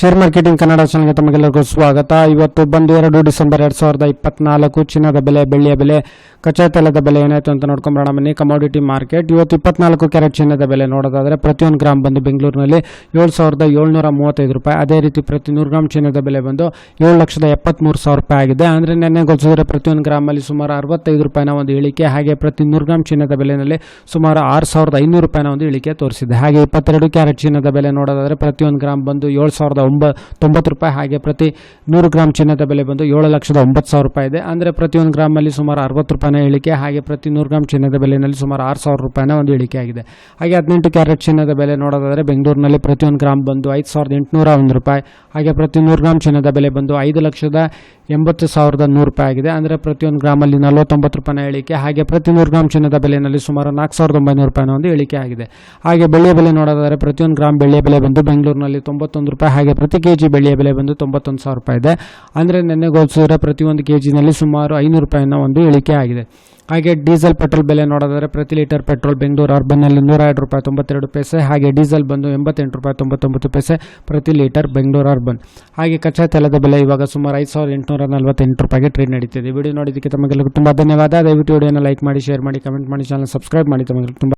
Share marketing Kannada ಚಾನಲ್ಗೆ ತಮಗೆಲ್ಲರಿಗೂ ಸ್ವಾಗತ. ಇವತ್ತು ಬಂದು ಎರಡು ಡಿಸೆಂಬರ್ ಎರಡ್ ಸಾವಿರದ ಇಪ್ಪತ್ನಾಲ್ಕು ಚಿನ್ನದ ಬೆಲೆ, ಬೆಳ್ಳಿಯ ಬೆಲೆ, ಕಚ್ಚಾ ತೈಲದ ಬೆಲೆ ಏನಾಯಿತು ಅಂತ ನೋಡ್ಕೊಂಬರೋಣ ಬನ್ನಿ. ಕಮೋಡಿಟಿ ಮಾರ್ಕೆಟ್ ಇವತ್ತು ಇಪ್ಪತ್ನಾಲ್ಕು ಕ್ಯಾರೆಟ್ ಚಿನ್ನದ ಬೆಲೆ ನೋಡೋದಾದ್ರೆ ಪ್ರತಿಯೊಂದು ಗ್ರಾಮ್ ಬಂದು ಬೆಂಗಳೂರಿನಲ್ಲಿ ಏಳು ಸಾವಿರದ ಏಳ್ನೂರ ಮೂವತ್ತೈದು ರೂಪಾಯಿ. ಅದೇ ರೀತಿ ಪ್ರತಿ ನೂರು ಗ್ರಾಮ್ ಚಿನ್ನದ ಬೆಲೆ ಬಂದು ಏಳು ಲಕ್ಷದ ಎಪ್ಪತ್ಮೂರು ಸಾವಿರ ರೂಪಾಯಿ ಆಗಿದೆ. ಅಂದರೆ ನೆನ್ನೆ ಹೋಲಿಸಿದ್ರೆ ಪ್ರತಿಯೊಂದು ಗ್ರಾಮಲ್ಲಿ ಸುಮಾರು ಅರವತ್ತೈದು ರೂಪಾಯಿನ ಒಂದು ಇಳಿಕೆ, ಹಾಗೆ ಪ್ರತಿ ನೂರು ಗ್ರಾಮ್ ಚಿನ್ನದ ಬೆಲೆಯಲ್ಲಿ ಸುಮಾರು ಆರು ಸಾವಿರದ ಐನೂರು ರೂಪಾಯಿನ ಒಂದು ಇಳಿಕೆ ತೋರಿಸಿದೆ. ಹಾಗೆ ಇಪ್ಪತ್ತೆರಡು ಕ್ಯಾರೆಟ್ ಚಿನ್ನದ ಬೆಲೆ ನೋಡೋದಾದ್ರೆ ಪ್ರತಿಯೊಂದು ಗ್ರಾಮ್ ಬಂದು ಏಳು ಸಾವಿರದ ಒಂಬ, ತೊಂಬತ್ತು ರೂಪಾಯಿ ಹಾಗೆ ಪ್ರತಿ ನೂರು ಗ್ರಾಮ್ ಚಿನ್ನದ ಬೆಲೆ ಬಂದು ಏಳು ಲಕ್ಷದ ಒಂಬತ್ತು ಸಾವಿರ ರೂಪಾಯಿ ಇದೆ. ಅಂದರೆ ಪ್ರತಿಯೊಂದು ಗ್ರಾಮಲ್ಲಿ ಸುಮಾರು ಅರವತ್ತು ರೂಪಾಯಿನ ಇಳಿಕೆ, ಹಾಗೆ ಪ್ರತಿ ನೂರು ಗ್ರಾಮ್ ಚಿನ್ನದ ಬೆಲೆಯಲ್ಲಿ ಸುಮಾರು ಆರು ಸಾವಿರ ರೂಪಾಯಿನ ಒಂದು ಇಳಿಕೆ ಆಗಿದೆ. ಹಾಗೆ ಹದಿನೆಂಟು ಕ್ಯಾರೆಟ್ ಚಿನ್ನದ ಬೆಲೆ ನೋಡೋದಾದರೆ ಬೆಂಗಳೂರಿನಲ್ಲಿ ಪ್ರತಿಯೊಂದು ಗ್ರಾಮ್ ಬಂದು ಐದು ಸಾವಿರದ ಎಂಟುನೂರ ಒಂದು ರೂಪಾಯಿ. ಹಾಗೆ ಪ್ರತಿ ನೂರು ಗ್ರಾಮ್ ಚಿನ್ನದ ಬೆಲೆ ಬಂದು ಐದು ಲಕ್ಷದ ಎಂಬತ್ತು ಸಾವಿರದ ನೂರು ರೂಪಾಯಿ ಆಗಿದೆ. ಅಂದರೆ ಪ್ರತಿಯೊಂದು ಗ್ರಾಮಲ್ಲಿ ನಲವತ್ತೊಂಬತ್ತು ರೂಪಾಯಿನ ಇಳಿಕೆ ಹಾಗೆ ಪ್ರತಿ ನೂರು ಗ್ರಾಮ್ ಚಿನ್ನದ ಬೆಲೆಯಲ್ಲಿ ಸುಮಾರು ನಾಲ್ಕು ಸಾವಿರದ ಒಂಬೈನೂರು ರೂಪಾಯಿನ ಒಂದು ಇಳಿಕೆ ಆಗಿದೆ. ಹಾಗೆ ಬೆಳ್ಳಿಯ ಬೆಲೆ ನೋಡೋದಾದರೆ ಪ್ರತಿಯೊಂದು ಗ್ರಾಮ್ ಬೆಳ್ಳಿಯ ಬೆಲೆ ಬಂದು ಬೆಂಗಳೂರಿನಲ್ಲಿ ತೊಂಬತ್ತೊಂದು ರೂಪಾಯಿ, ಹಾಗೆ ಪ್ರತಿ ಕೆ ಜಿ ಬೆಳ್ಳಿಯ ಬೆಲೆ ಬಂದು ತೊಂಬತ್ತೊಂದು ಸಾವಿರ ರೂಪಾಯಿ ಇದೆ. ಅಂದರೆ ನೆನ್ನೆ ಹೋಲಿಸಿದ್ರೆ ಪ್ರತಿಯೊಂದು ಕೆ ಜಿನಲ್ಲಿ ಸುಮಾರು ಐನೂರು ರೂಪಾಯಿನ ಒಂದು ಇಳಿಕೆ ಆಗಿದೆ. ಹಾಗೆ ಡೀಸೆಲ್ ಪೆಟ್ರೋಲ್ ಬೆಲೆ ನೋಡೋದಾದರೆ ಪ್ರತಿ ಲೀಟರ್ ಪೆಟ್ರೋಲ್ ಬೆಂಗಳೂರು ಅರ್ಬನ್ನಲ್ಲಿ ನೂರ ಎರಡು ರೂಪಾಯಿ ತೊಂಬತ್ತೆರಡು ಪೈಸೆ, ಹಾಗೆ ಡೀಸೆಲ್ ಬಂದು ಎಂಬತ್ತೆಂಟು ರೂಪಾಯಿ ತೊಂಬತ್ತೊಂಬತ್ತು ಪೈಸೆ ಪ್ರತಿ ಲೀಟರ್ ಬೆಂಗಳೂರು ಅರ್ಬನ್. ಹಾಗೆ ಕಚ್ಚಾ ತೈಲದ ಬೆಲೆ ಇವಾಗ ಸುಮಾರು ಐದು ಸಾವಿರದ ಎಂಟುನೂರ ನಲವತ್ತೆಂಟು ರೂಪಾಯಿಗೆ ಟ್ರೇಡ್ ನಡೀತಿದೆ. ವಿಡಿಯೋ ನೋಡಿದ್ದಕ್ಕೆ ತಮಗೆಲ್ಲರಿಗೂ ತುಂಬ ಧನ್ಯವಾದ. ದಯವಿಟ್ಟು ವಿಡಿಯೋನ ಲೈಕ್ ಮಾಡಿ ಶೇರ್ ಮಾಡಿ ಕಮೆಂಟ್ ಮಾಡಿ ಚಾನಲ್ ಸಬ್ಸ್ಕ್ರೈಬ್ ಮಾಡಿ. ತಮಗೆಲ್ಲ ತುಂಬ